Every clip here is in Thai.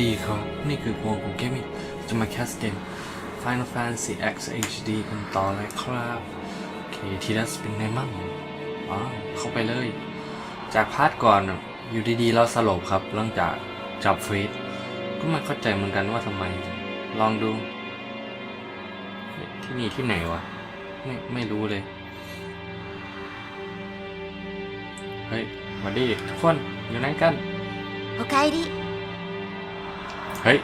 ดีครับ นี่คือวงของเกมมิ่งจะมาแคสเกม Final Fantasy X HD กันต่อเลยครับ โอเค ทีดัสเป็นไงมั่งอ๋อเข้าไปเลย จากพาร์ทก่อนน่ะอยู่ดีๆ เราสลบครับ หลังจากจับเฟสก็ไม่เข้าใจเหมือนกันว่าทำไม ลองดูเฮ้ยที่นี่ที่ไหนวะ ไม่ไม่รู้เลย เฮ้ยสวัสดีทุกคน อยู่ไหนกัน おかえり เฮ้ย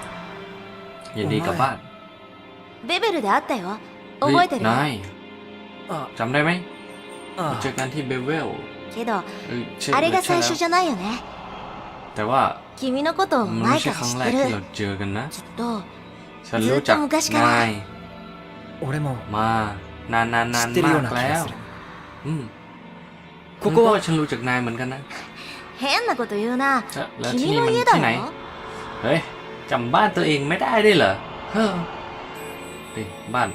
ยินดีกลับบ้าน ベベルで会ったよ เฮ้ย 覚えてる นาย あ จำได้ไหม あ เจอกันที่เบเวล けど เอ้ยใช่ あれが ใช่ 最 แล้ว 初じゃないよね แต่ว่า 君のことを มันไม่ 前 ใช่ か ค ら รั้ง 知っ แร て กที่ る เราเจอกันนะ きっと ฉันรู้จัก ずっと昔から นาย 俺も มานานนานนาน 知ってる มา よう ก な気 แล้ が ว する อืม ここ ว่า は ฉันรู้จักนายเหมือนกันนะ 変なこと言うな ใช่แล้วที่ 君 นี่ の มัน 家だ ที่ไหน ろ เฮ้ย จำบ้านตัวเองไม่ได้ด้วยเหรอเฮ้อเฮ้ยบ้าน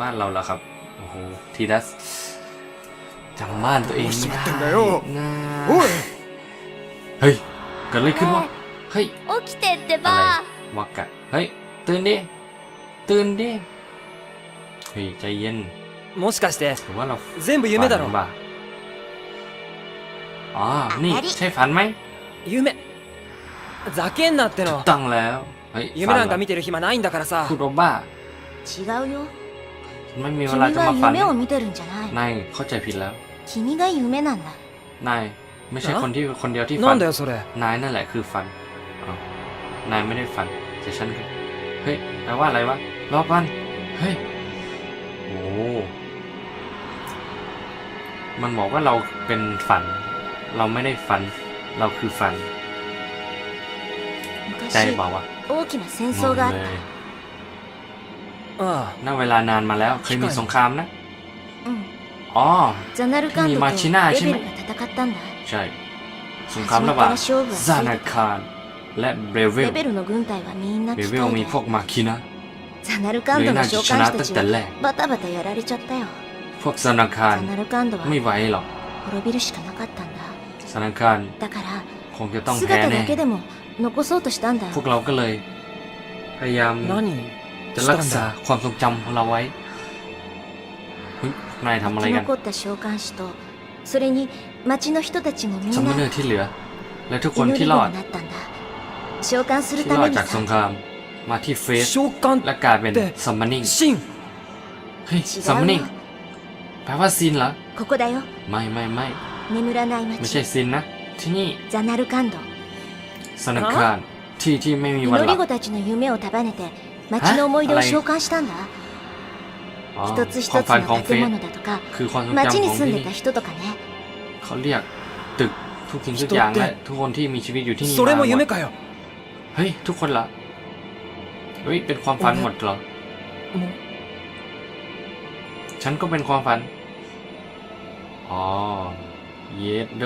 บ้านเราเหรอครับ โอ้โหทีดัสจำบ้านตัวเองไม่ได้ どうしちまってんだよ นะ おい เฮ้ยเกิดอะไรขึ้นวะเฮ้ย 起きてって อะไรวากะเฮ้ย ตื่นดิ ตื่นดิ เฮ้ย ใจเย็น もしかして หรือว่าเรา 全部夢だろ ฝันบ้าอ๋อ นี่ ใช่ฝันไหม 夢 ざけんなっての ตั้งแล้ว เฮ้ย 夢 ฝั なん เหร か อ 見てる暇ないんだからさ พูดว่าบ้า 違うよ ฉันไม่มีเว 君 ลาจะมาฝัน が夢を見てるんじゃない นายเข้าใจผิดแล้ว 君が夢なんだ นาย ไม่ใช่ ฮะ คนที่คนเดียวที่ な ฝัน んだよそれ นายนั่นแหละคือฝันอ้าวนายไม่ได้ฝัน แต่ฉันคือเฮ้ย แปลว่าอะไรวะ รอบวัน เฮ้ย โอ้ มันบอกว่าเราเป็นฝัน เราไม่ได้ฝัน เราคือฝัน ใจ 昔 เปล่าวะ 大きな戦 ง 争 ง があっ เลย あ ณเวลานานมาแล้ว เคยมีสงครามนะ たうん อ๋อ ザナルカンドと 君マチナーベ ใช่ไหม ベルが戦ったんだ ใช่ สงครามระหว่าง 初めから勝負はつ ซาย นา て คารและเบเว た ล ベベルの軍隊はみんな เบ 機 เวล 械 มี で พวกมาคินะ ザナルカ ห ン รือ ドの น่า 召 จะช 喚 นะ 師た ตั้ง ち แต่แร は ก バタバタやられちゃったよ พวกซานาคาร ザナルカンドは ไม่ไหวหรอก 滅びるしかなかったんだ ซานาคาร だから คงจะต้องแพ้ 姿 แน่ だけでも 残そうとしたんだ พวกเราก็เลย พยายาม 何 จะ し รั た ก ん ษา だ ความทรงจำของเราไว้เฮ้ยนายทำอะไร 生き กัน 残った召喚師とそれに町の人たちもみ ซัม ん มอนเนอ な ร์ที่เหลือ และทุกคน 祈り ที่ 子 รอด になったんだ召喚する ที่ た รอ め ด に จากสง さ คราม มาที่เฟส 召喚 และกลายเป็น แต่ ซัมมอนนิ่ง シン เฮ้ย 違 ซัมมอน う นิ่ง よ แปลว่าซินเหรอ ここだよ ไม่ไม่ไม่ 眠らない ไม่ใช่ 町 ซินนะ ที่นี่ ザナルカンド สนาคารที่ที่ไม่มีวัน 祈 หลั り บ 子たちの夢を束ねて町の思い出を召喚したんだ อ๋อ 一つ一 ความ つ ฝันของ の เฟ 建 ส 物だとか คือความทรง 町 จำ に ของ 住ん ที่ で นี่ た人とかね เขาเรียกตึกทุกสิ่งทุกอย่างและทุกคนที่มีชีวิตอยู่ที่นี่ それも มาหม 夢 ด かよ เฮ้ย ทุกคนเหรอเฮ้ย เป็นความฝันหมดเหรอ も ฉันก็เป็นความฝัน อ๋อ เยดโด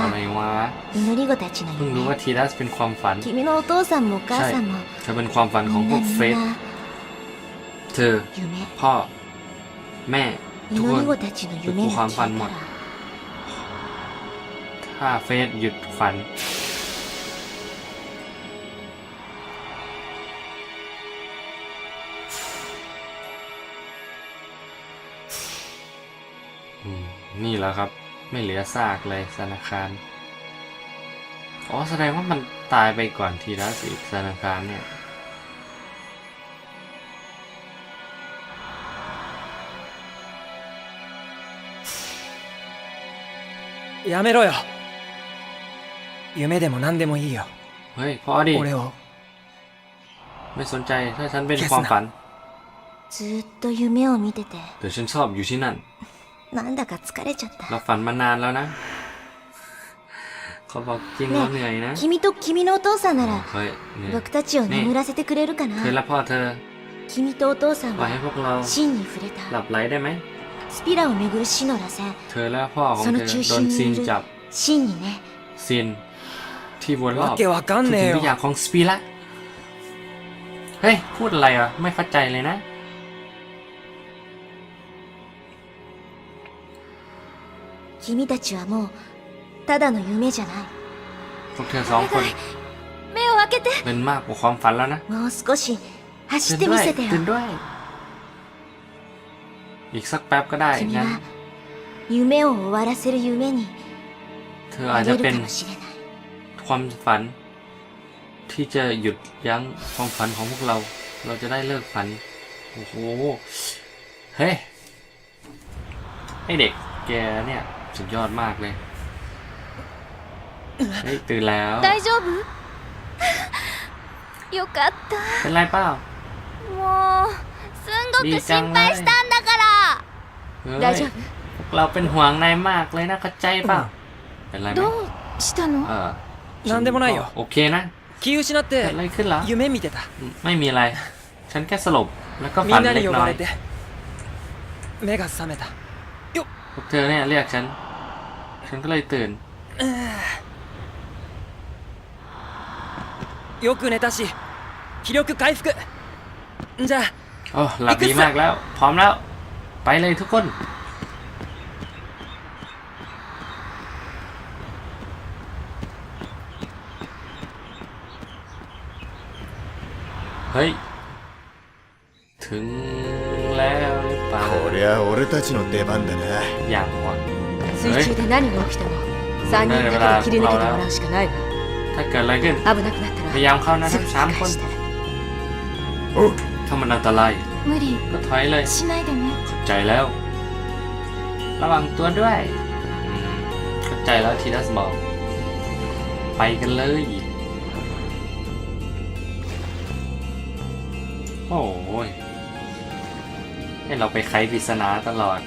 อะไรวะเพิ่งรู้ว่าทีดัสเป็นความฝันใช่เธอเป็นความฝันของพวกเฟสเธอ พ่อ แม่ ทุกคนเป็นความฝันหมด ถ้าเฟสหยุดฝันนี่แหละครับ ไม่เหลือซากเลยธนาคาร อ๋อ แสดงว่ามันตายไปก่อนทีละสิธนาคารเนี่ย やめろよ夢でも何でもいいよ เฮ้ยพอดิ 俺を ไม่สนใจถ้าฉันเป็นความฝัน ずーっと夢を見てて เดี๋ยวฉันชอบอยู่ที่นั่น なんだか疲れちゃった เราฝันมานานแล้วนะ เขาบอกจริงแล้วเหนื่อยนะ 君と君のお父さんなら เฮ้ยเนี่ย 僕たちを眠らせてくれるかな เธอและพ่อเธอ 君とお父さん ปล่อยให้ は พวกเรา 真に触れ หลั た บไหลได้ไหม スピラを巡る死の螺旋 เธอและพ่อของ そ เธ の อ 中 โดน 心 ซี に น いる จับ 真にね ซีนที่วนรอบ わけわか ทุ ん ก ね สิ่ง え ทุกอย่าง よ ของสปีละเฮ้ย พูดอะไรอ่ะ ไม่เข้าใจเลยนะ 君たちはもうただの夢じゃない พวกเธอสองคน 目を開 けて เป็นมากกว่าความฝันแล้วนะ もう少し走っ ตื่น て ด้ み วย せてよ ตื่นด้วย อีกสักแป๊บก็ได้ 君 งั้น は夢を終わらせる夢に เธออา な จจะ れる เป็น かもしれない ความฝัน ที่จะหยุดยั้งความฝันของพวกเรา เราจะได้เลิกฝัน โอ้โห เฮ้ยไอเด็กแกเนี่ย สุดยอดมากเลย เฮ้ย ตื่นแล้ว 大丈夫よかった เป็นไรเปล่า もうすんごく心配したんだから เฮ้ย 大丈夫 เราเป็นห่วงนายมากเลยนะเข้าใจเปล่า เป็นไรไหม どうしたの เออ なんでもないよ โอเคนะ 気失っ เกิด て อะไรขึ้นเหรอ 夢見てた ไม่มีอะไร ฉันแค่สลบ แล้วก็ み ฝัน んな เล็ に ก 呼 น้อ ば ย れて目が覚めた พวกเธอเนี่ยเรียกฉัน ฉันก็เลยตื่น よく寝たし気力回復じゃあ โอ้หลับดีมากแล้ว พร้อมแล้ว ไปเลยทุกคน เฮ้ย ถึงแล้วหรือเปล่า こりゃ俺たちの出番だな อย่างวะ 水中で何が起きても3人だけで切り抜けてもらうしかないわ ถ้าเกิดอะไรขึ้น 危なくなった พยายามเข้านะ らす ทั้ ぐ งสามคน 返したら ถ้ามันอันตราย 無理 ก็ถอยเลย しないでね เข้าใจแล้ว ระวังตัวด้วยอืมเข้าใจแล้วทีดัสบอก ไปกันเลย โอ้ย ให้เราไปไขปริศนาตลอด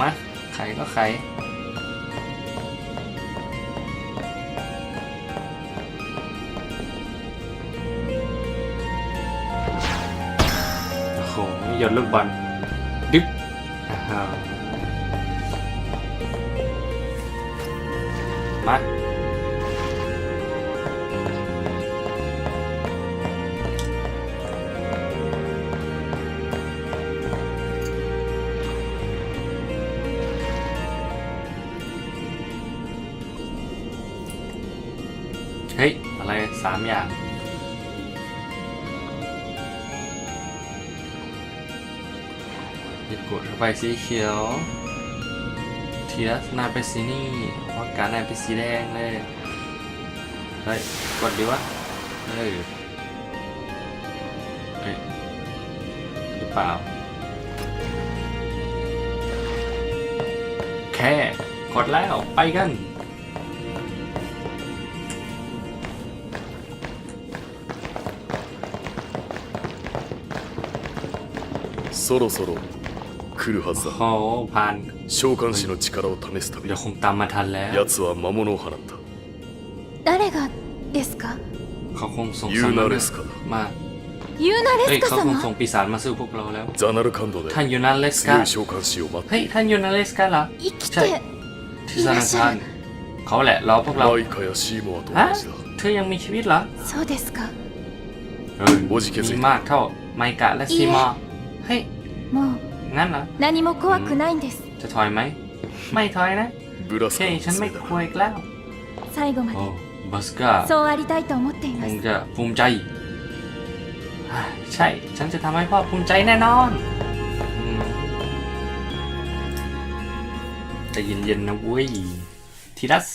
มาไขก็ไข ยดลูกบอลดึ๊บมาเฮ้ย อะไรสามอย่าง กดเข้าไปสีเขียว ทีละนายเป็นสีนี่เพราะการนายเป็นสีแดงเลย เฮ้ย กดดีวะ เฮ้ยเฮ้ยหรือเปล่า แค่ กดแล้ว ไปกัน そろそろ 来るはずだ。パン。召喚師の力を試すため。奴は魔物を放った。誰がですか？ユーナレスカだ。ユーナレスカ様？ザナルカンドで。強い召喚師を待っていいタっユナレスカาแหละサอพวกเรラไม่ขยาชีโมตัวนี้เธอยัそうですか。เฮ้ยมีมากเท่าไมกะแลもう งั้นเหรอ 何も怖くないんです จะถอยไหม ไม่ถอยนะ ブラスカ เฮ้ย の ฉันไม่ 爪 ก だ ลัวอีกแล้ว 最後ま โอ้ で บัสกา そうありたいと思ってい ค ま ง す จะภูมิใจอ่าใช่ ฉันจะทำให้พ่อภูมิใจแน่นอนอืมใจะเย็นๆนะเว้ยทีดัส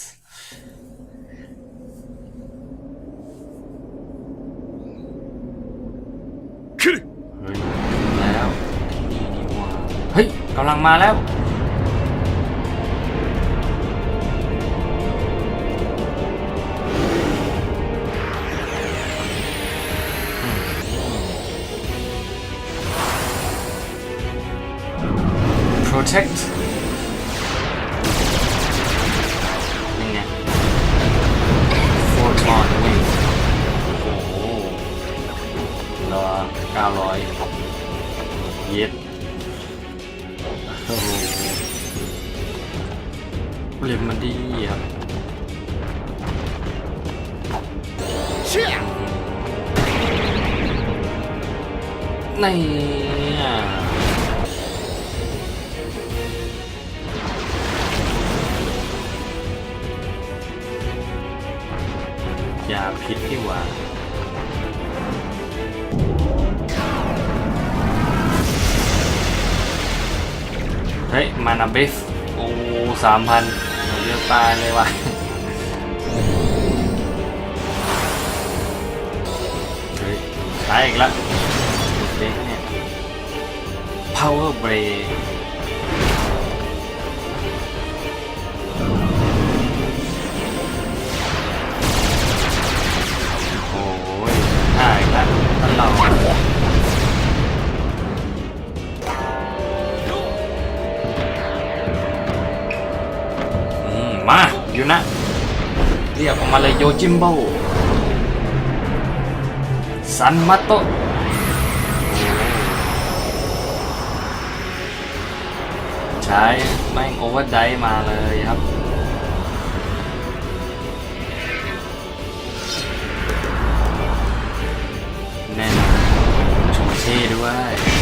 กำลังมาแล้ว protect เฮ้ย มานาเบฟโอ้สามพันเลือดตายเลยว่ะเฮ้ยตายอีกแล้วเด็กเนี่ย power break อยู่นะ เรียกออกมาเลยโยจิมโบซันมาโตใช้แม่งโอเวอร์ไดมาเลยครับแน่นอนชมเช่ด้วย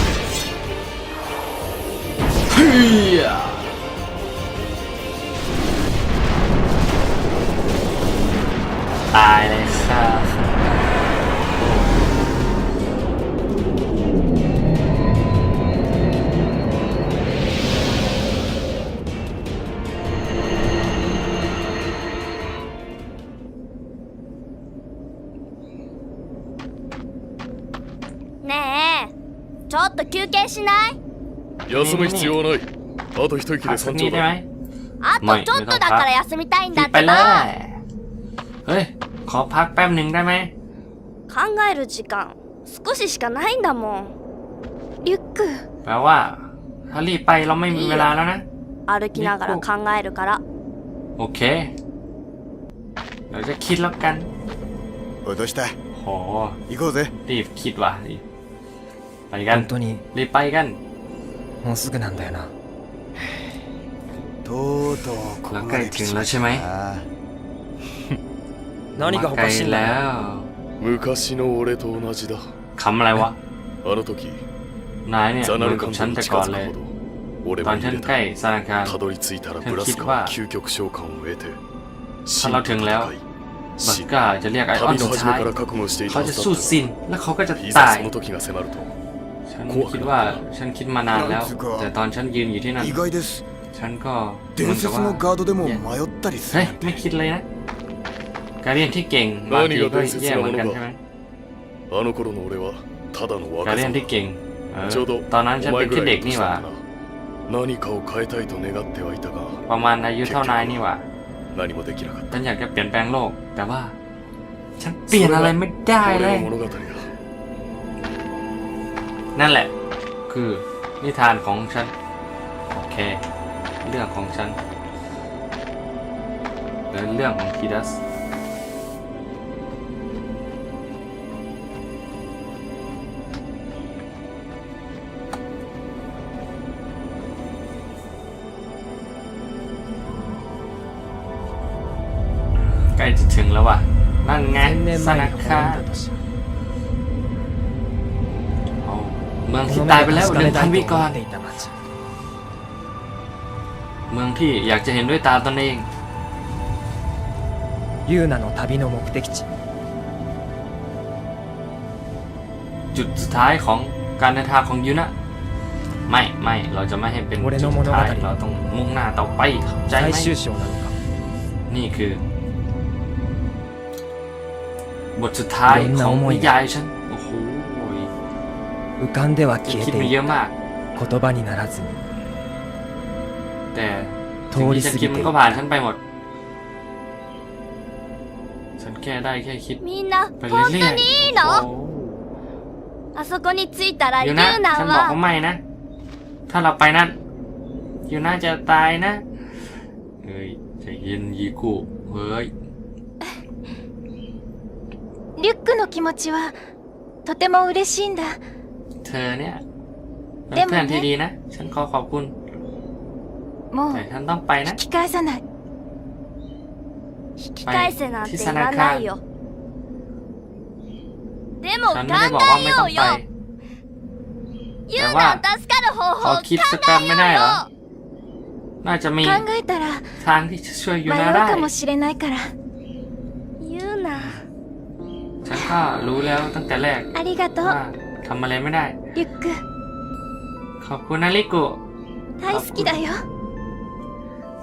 休む必要はないあと一息 พั で กสัก 山 นิ 頂 ดได้ไหม だあまあとちょっとだから休みたいんだ คิ っ ดไป て เลย ば เฮ้ย ขอพักแป๊บหนึ่งได้ไหม 考える時間少ししかないんだもんリュック แปลว่า ถ้ารีบไปเราไม่มีเวลาแล้วนะ 歩きながら考えるから โอเค เราจะคิดแล้วกัน 落とした โห 行こうぜ รีบคิดว่ะรีบไปกัน 本当に รีบไปกัน もうすぐなんだよなとうとうここまで来ちまったな何がおかしいん มาไกล だ แล้ よ ว 昔の俺と同じだ คำอะไรวะ あの時 นายเนี่ย ザ เห ナ มือ ル นกับ カン ฉัน トに แต่ 近 ก่อน づ เลย くほど俺 ตอ も นฉัน 揺れ ใกล้ た ธนาคาร たどり着いたらฉัน ブラ คิด スカ ว่า は究極召喚を得て ถ้าเราถึงแล้ว บัส 死 ก้าจะเรียกไอออน 旅の สุด 初め ท้าย から覚悟していた เขา は จะ ずだ สู้ った ซิน แล้วเขาก็จะ い ตา ざ ย その時が迫ると ฉันคิดว่าฉันคิดมานานแล้ว แต่ตอนฉันยืนอยู่ที่นั่นฉันก็เหมืนกัว่าเฮ้ยไม่คิดเลยนะการเรียนที่เก่งบางทีก็แย่เหมือนกันใช่ไหมการเรียนที่เก่งตอนนั้นฉันเป็นแค่เด็กนี่หว่ประมาณอายุเท่านายนี่หว่าฉันอยากจะเปลี่ยนแปลงโลก แต่ว่า ฉันเปลี่ยนอะไรไม่ได้เลย นั่นแหละ คือนิทานของฉัน โอเค เรื่องของฉันและเรื่องของคีดัสใกล้จะถึงแล้วว่ะ นั่นไงสนักคา เมืองที่ตายไปแล้วเดินพันวิก่อนเมืองที่อยากจะเห็นด้วยตาตนเองยูนาโนทับิโนมุกเตกิจุดสุดท้ายของการเดินทางของยูนะไม่ไม่เราจะไม่ให้เป็นจุดสุดท้ายเราต้องมุ่งหน้าต่อไปเข้าใจไหมนี่คือบทสุดท้ายของนิยายฉัน 浮かんでは ฉัน 消え คิด て มา い เย く อะมาก 言葉にならずに แต่สิ่ง 通り ที่ฉัน 過 คิด ぎ มั て นก็ผ่านฉันไปหมด ฉันแค่ได้แค่คิด みんな ไป 本 เรื่อย 当にいい ๆโอ้ のあそこに着いたら ยู ユ นะ ーナ ฉันบอกว่า は ไม่นะ ถ้าเราไปนั่นยูน่าจะตายนะ เฮ้ยใจเย็นยีกุเฮ้ย リュックの気持ちはとても嬉しいんだ เธอเนี่ยเป็น でもね เพื่อนที่ดีนะ ฉันขอขอบคุณ もう แต่ฉันต้องไปนะ 引き返さない引き返せなんて言わないよでも ฉัน 考 ไม่ได้บอกว่า え ไม่ よ ต้อง う ไป よユーナを助かる方法を ขอ 考 คิดสักแป๊บไม่ได้ え เหรอ よ น่าจะมี 考えたら ทางที่จะช่วยยู 迷 น่า う ได้ かもしれないからうユーナ ฉันก็รู้แล้วตั้งแต่แรก ありがとう ว่า ทำอะไรไม่ได้ リュック ขอบคุณนะลิกุ 助 大好きだよ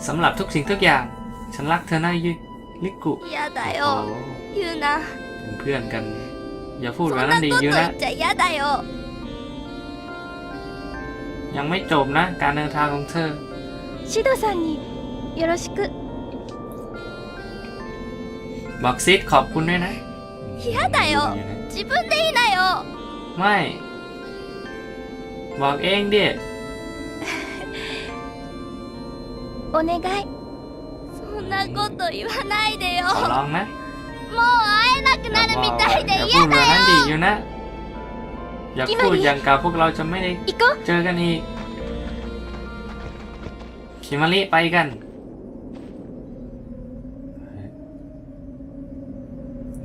สำหรับทุกสิ่งทุกอย่าง ฉันรักเธอนะยุลิกุ 嫌だ โอ้ よ言うな เป็นเพื่อนกัน อย่าพูด そ แบบ ん นั้ なん ดี こと อยู่ 言 นะ っちゃ嫌だよ ยังไม่จบนะ การเดินทางของเธอ シドさんによろしく บอกซิดขอบคุณด้วยนะ 嫌だよ自分で言いなよ ไม่ บอกเองดิ お願いそんなこと言わないでよ ขอร้องนะ もう会えなくなるみたいで อย่าพู 嫌 ดแบบ だ นั้นดี よ อยู่นะ อย่าพูดอย่างกับพวกเราจะไม่ได้ 行こう เจอกันอีก คิมาริไปกัน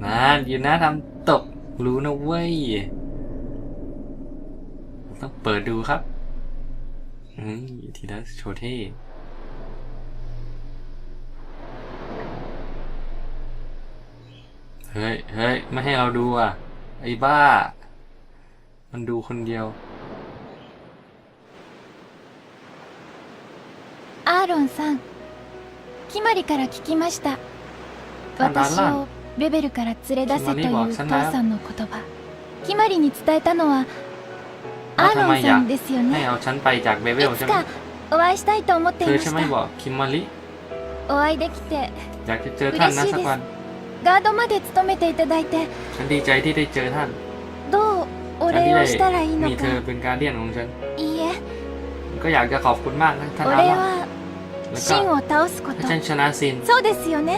นะอยู่นะทำตก รู้นะเว้ย ต้องเปิดดูครับ อืมทีละโชว์เท่เฮ้ย เฮ้ย ไม่ให้เราดูอ่ะ ไอ้บ้า มันดูคนเดียว アーロンさんキマリから聞きましたあらら私をベベルから連れ出せというキマリは父そんなさんの言葉キマリに伝えたのは อาทำไมอยากให้เอาฉันไปจากเบเวลใช่ไหมเธอใช่ไหมบอกคิมมาริอยากจะเจอท่านนะสักวันガードまで務めていただいてฉันดีใจที่ได้เจอท่านどうน礼をしたらいいのかมีเธอเป็นการเดียนของฉันいいえก็อยากจะขอบคุณมากนะท่านอาว่าซินを倒すことฉันชนะซินそうですよね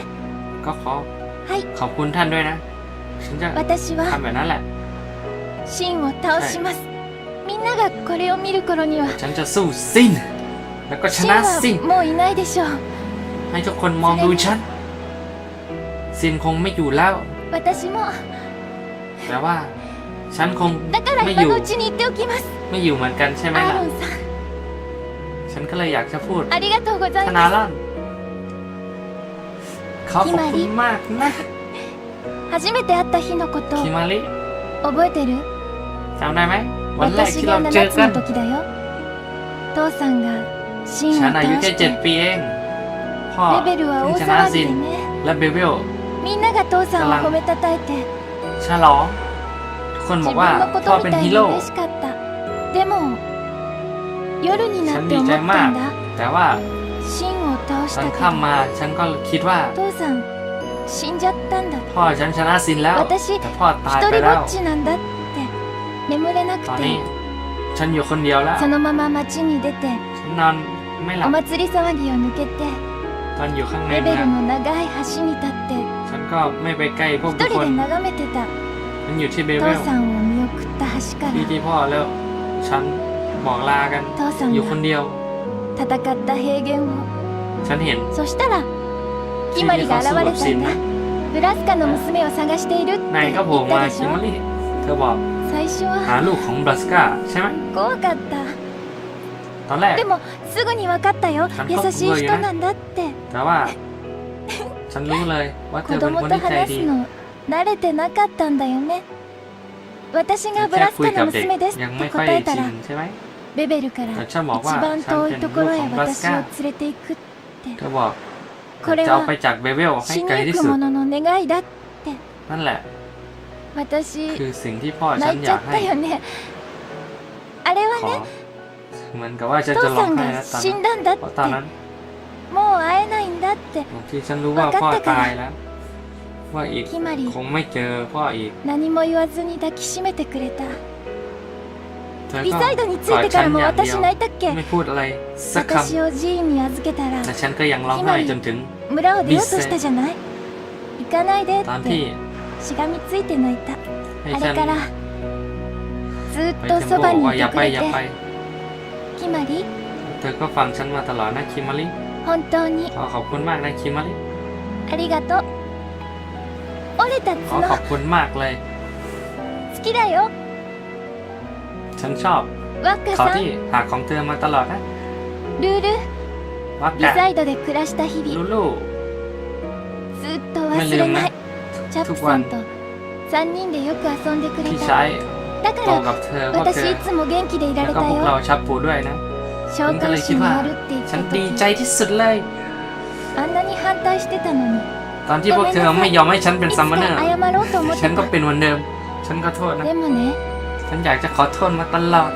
ก็ขอขอบคุณท่านด้วยนะฉันจะทำแบบนั้นแหละซินを倒しまみんながこれを見る頃には ฉันจะสู้ซิน แล้วก็ช シン นะ は ซิน もういないでしょう ให้ทุกคนมองดูฉัน ซินคงไม่อยู่แล้ว 私も แต่ว่า ฉันคง だから ไม่อ 今 ยู่ のうちに言っておきます ไม่อยู่เหมือนกันใช่ไหม アー ล่ะ ロンさん ฉันก็เลยอยากจะพูด ありがとうござい ธนา ま ล่อนเขาขอบคุณมากนะ す初めて会った日のこと คิมาริ 覚えてる จำได้ไหมวันแรกที่เราเจอกันฉันอายุแค่เจ็ดปีเองพ่อเพิ่งชนะซินและเบเบลกำลังฉลองทุกคนบอกว่าพ่อเป็นฮีโร่ฉันดีใจมาก แต่ว่าตอนข้ามมาฉันก็คิดว่าพ่อฉันชนะซินแล้วแต่พ่อตายไปแล้ว 眠れな ตอน く นี้ て ฉันอยู่คนเดียวแล้ว そのまま街に出て ฉันนอนไม่หลั お บ 祭り騒ぎを抜けて ตอนอยู่ข้างใน レベ เมือ ル ง の長い橋に立って ฉันก็ไม่ไปใกล้พวก 一 ทุก 人 คน で眺めてた ฉันอยู่ที่เบเบ 父 ล さんを見送った橋か ที่ ら ที่พ่อแล้ว ฉันบอกลากัน 父さん อยู่ค が นเดียว 戦った平原を ฉันเห็น そしたらキマリが現れたんだブラスカの娘を探しているって นาย 言 ก็โผล่ っ มา たでし คิ ょ มาริเ ธอบอก 最初 หา は ลูกของบลัสกาใช่ไหม 怖かった ตอนแรก でもすぐに分かったよちゃんと優しい人なんだって แต่ว่า ฉันรู้เลยว่าเธ 子 อเป็น 供 คน と ที่ใจ 話 ดี すの慣れてなかったんだよね私がブ แค่ ラス คุย カ กั の บเด็ก 娘ですっ ยัง て ไม่ค่อย 答えた ชิ ら นใช่ไหม ベベルから แต่ฉันบอก 一 ว่า 番 ฉัน 遠 เป็ い น とこ ลูก ろ ข へ องบลัส 私 กา を連れて行く เธอบอก これ จะเอา は ไปจากเบเบลให้ 死 ไกล に ที่ ゆく สุด 者の願いだ นั่นแหละ 私 คือสิ่งที่พ่อฉั 泣 น い อ ち ยา ゃ ก っ ให้ たよねあれは ขอ ね เหมือนกับว่าฉัน 父 จะร้อ さ ง ん ไห้ が นะตอน 死 นั้น んだんだっ เพราะตอนนั้น てもう会えないんだって ที่ฉันรู้ว่าพ่อตายแล้ว ว่าอีก キマリ คงไม่เจอพ่ออีก 何も言わずに抱きしめてくれた เธอ リ ก็ サイドに着いてからも私泣いたっけ ไม่พูดอะไรสักค 私を寺院に預けたら ำแต่ฉันก็ยังร้องไห้จนถึง 村を出ようとしたじゃない行かないでっ ตอนที่ て しがみついて泣いた ให้ あ ฉั れ น からずっ ไป と ฉัน そ บ ば อก に ว่าย อย่า てく ไป れ อย่าไป てキマリ เธอก็ฟังฉันมาตลอดนะคิมาริ 本当に ขอขอบคุณมากนะคิมาริ ありがとう折れた ขอขอบ 角 คุณมากเลย 好きだよ ฉันชอบ ワッカ เขา さん ที่หาของเธอมาตลอดนะ ルール วัก リ กะ サイドで暮らした日 ลู 々 ลู ずっと忘れない チャップさんと3人でよく遊んでくれ ที่ た ใช้ だ โต から กับเธอพวกเธ 私 อย つも元気でいら แล้ れ วก็ た พวกเรา よ ชับปูด้วยนะ 紹 ฉันก็เล 介 ยคิ 誌 ด に ว่า なるって言っ ฉัน た ดี 時 ใจที่สุดเลย あんなに反対してたのに ตอนที่พวกเธอไม่ยอมให้ฉันเป็น いつ ซัม か มอนเนอร์ 謝ろうと思って ฉันก็ た เป็นวันเดิม ฉันก็โทษนะ でもね ฉันอยากจะขอโทษมาตลอด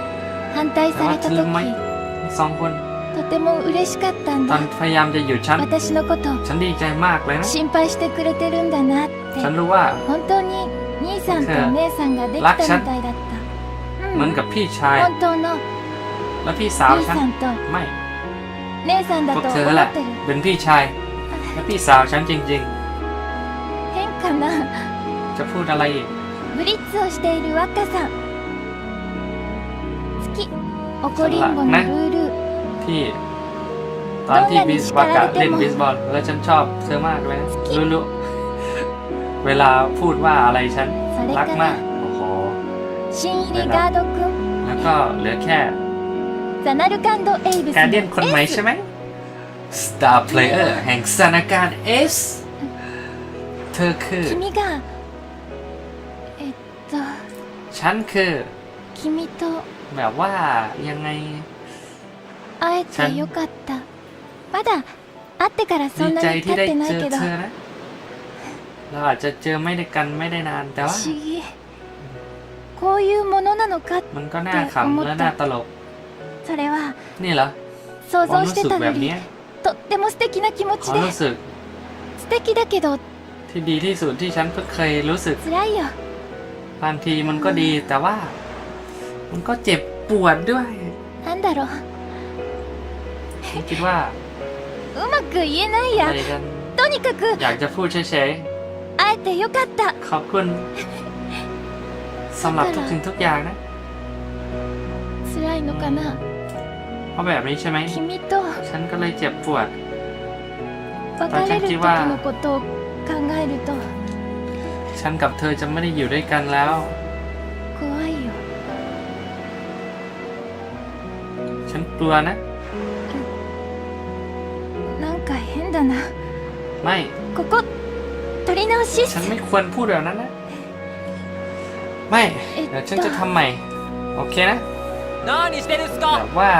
反対された あつるまい 時 สองคน とても嬉しかったん ตอน だ พยายามจะหยุดฉัน 私のこと ฉันดีใจมากเลยนะ 心配してくれてるんだなって ฉันรู้ว่า 本当に兄さんとお姉さんができたみたいだった เหมือนกับพี่ชาย 本当の และพี่สาว 兄 ฉัน さんと ไม่ 姉さんだ พวก と เธ 思 อแหละ ってる เป็นพี่ชาย และพี่สาวฉันจริง 変かな ๆ จะพูดอะไรอีก ブリッツをしている若さん好き怒りんぼのルール ที่ตอนที่บิสวากะเล่นบิสบอลแล้วฉันชอบเธอมากเลยรู้รู้ เวลาพูดว่าอะไรฉันรักมากโอ้โหแล้วก็เหลือแค่การเดีนคนใหม่ใช่ไหม Star Player แห่งสถานการณ์ S เธอคือฉันคือแบบว่ายังไงฉันดีใจที่ได้เจอเธอนะ เราอาจจะเจอไม่ได้กันไม่ได้นานแต่ 不 ว่า 思議こういうものなのか มันก็น่าขำและน่าตลก それは นี่เหรอ 想 ความ 像し รู้ て สึก た แบ の บ に เนี้ย とっても素敵な気持 ค ち วาม で รู้สึก 素敵だけど ที่ดีที่สุดที่ฉันเพิ่งเคยรู้สึก 辛いよ บางทีมันก็ดีแต่ว่า มันก็เจ็บปวดด้วย なんだろう ฉันคิดว่า うまく言えない อะ や ไรกัน とにかく อยากจะพูดเฉย 会えてよかった ๆ ขอบคุณสำหรับทุกสิ่งทุกอย่างนะ 辛いのかな เพราะแบบนี้ใช่ไหม 君と ฉันก็เลยเจ็บปวด 別れる時のことを考えると ฉันกับเธอจะไม่ได้อยู่ด้วยกันแล้ว 怖いよ ฉันกลัวนะ なんか変だな ไม่ ここ 取り直し ฉันไม่ควรพูดแบบนั้นนะ ไม่ เอ๊ะ เดี๋ยวฉันจะทำใหม่ โอเคนะ 何してるんす แบ か บว่า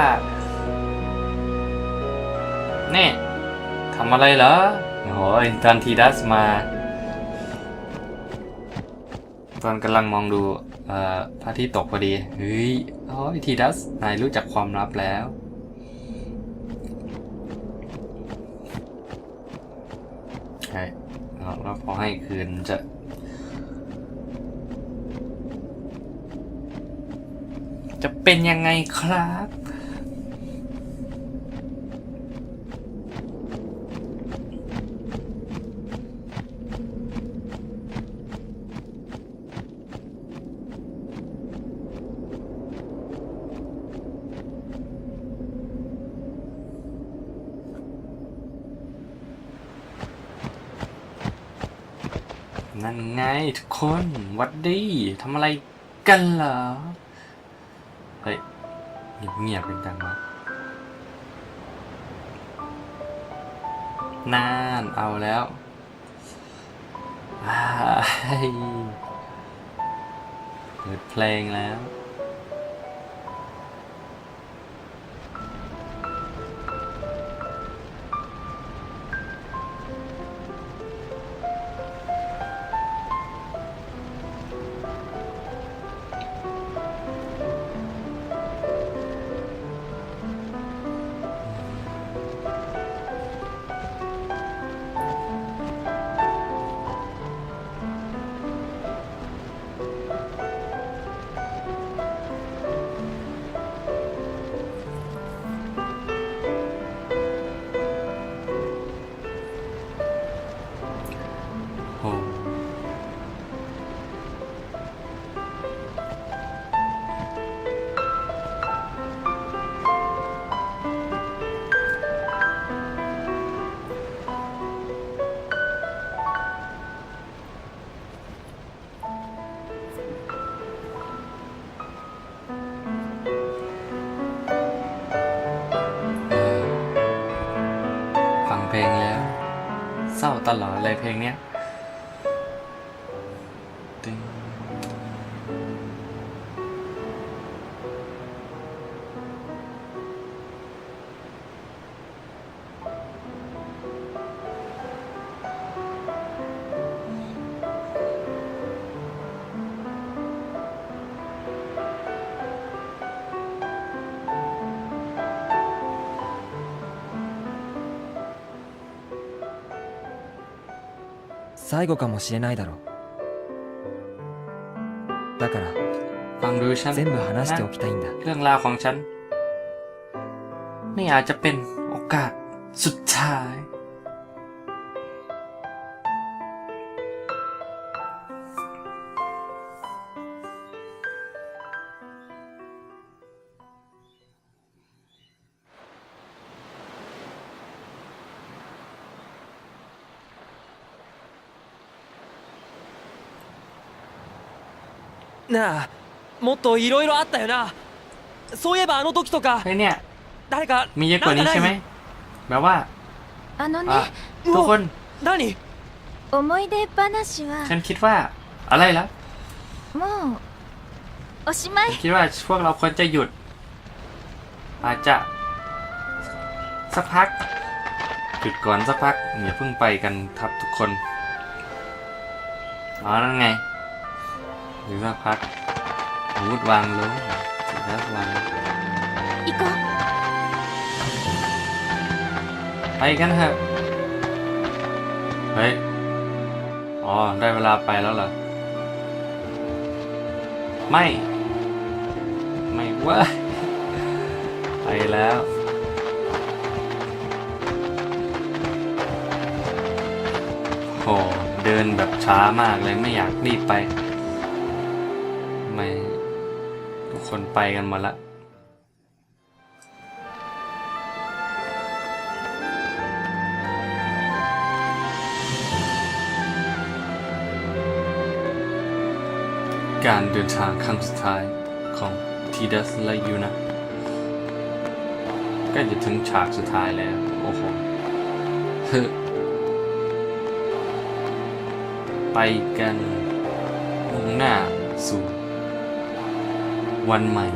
เน่ทำอะไรเหรอโอ้ยตอนทีดัสมา ตอนกำลังมองดูเอ่อพระอาทิตย์ตกพอดี เฮ้ยโอ้ยทีดัส นายรู้จักความลับแล้ว พอให้คืนจะจะเป็นยังไงครับ นั่นไงทุกคนวัดดีทำอะไรกันเหรอ เฮ้ยเงียบๆเป็นจังวะนานเอาแล้วอ้ายเปิดเพลงแล้ว ตลอดเลยเพลงเนี้ย 最後かもしれないだろうだから ฟังดูฉัน 全部話しておきたいんだ เรื่องราวของฉัน นี่อาจจะเป็นโอกาสสุดท้าย なあもっといろいろあったよなそういえばあの時とか เฮ้ยเนี่ย 誰か มีเยอะกว่านี้ใช่ไหม なんか แบบว่า あの อ่ะ ね ทุกคน ない何思い出話は ฉันคิดว่า อะไรล่ะ もうおしまい คิดว่าพวกเราควรจะหยุด อาจจะ สักพัก หยุดก่อนสักพัก อย่าเพิ่งไปกันครับทุกคนอ๋อนั่นไง หรือว่าพักอาวุธวางลงสินค้าวางอีกไปกันครับเฮ้ย อ๋อ ได้เวลาไปแล้วเหรอ ไม่ ไม่ว่า ไปแล้วโหเดินแบบช้ามากเลยไม่อยากรีบไป คนไปกันหมดละการเดินทางครั้งสุดท้ายของทีดัสและยูนะใกล้จะถึงฉากสุดท้ายแล้ว โอ้โหเฮไปกันมุ่งหน้าสู่ วันใหม่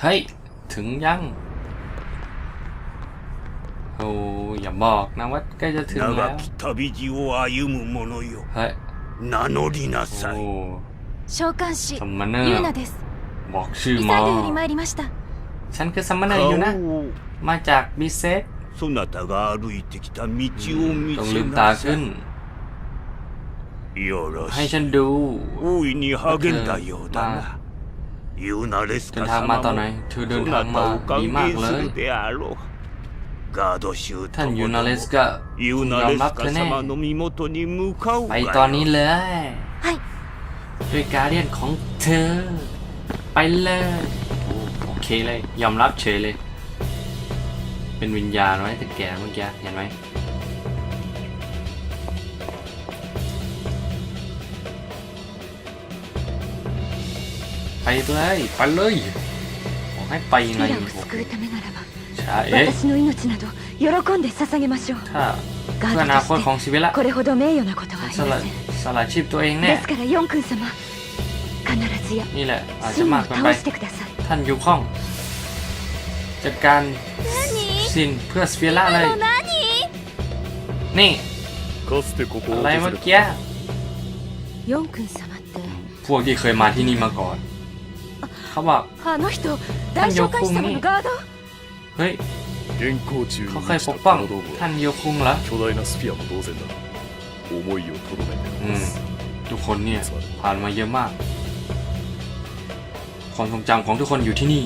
เฮ้ย ถึงยัง โอ้อย่าบอกนะว่าใกล้จะถึงแล้ว 長き旅路を歩む者よ เฮ้ย 名乗りなさい。召喚師ユーナです。บอกชื่อมาฉันคือซัมมาเนอร์อยู่นะมาจากมิเซส。そなたが歩いてきた道を見せなさい。よろしい大いに励んだようだな。ユーナレスカ様も。そなたを歓迎するであろう。 ท่านยูนาเลสก็ยอมรับเธอแน่ไปตอนนี้เลยด้วยการเรียนของเธอ ไปเลยโอเคเลย ยอมรับเฉยเลย เป็นวิญญาณไว้แต่แก่เมื่อกี้เห็นไหมไปเลย ไปเลยขอให้ไปไง 私の命など喜んで捧げましょう ถ้าเพื่ออนาคตของชีวิตละ これほど名誉なことはあり สละ ません สละชีพตัวเองแน่ ですからヨン君様必ずや นี่แหละ อาจจะ 真を มากเกินไป 倒してください ท่านยูข้องจัดการสินเพื่อสเฟียร่าเลย นี่ かつてここを อะไร 訪 เมื่อ れた กี้ ヨン君様って พวกที่เคยมาที่นี่มาก่อน เขาบอก あの人大召喚師様のガード เฮ้ย 現行中に เขาเคย 満ち ป た ก こ ป้อง のドーム ท่า は นยูคุงเหรอ 巨大なスフィアも同然だ思いをとどめて อื 残 ม す ทุกคนเนี่ย ผ่านมาเยอะมาก ความทรงจำของทุกคนอยู่ที่นี่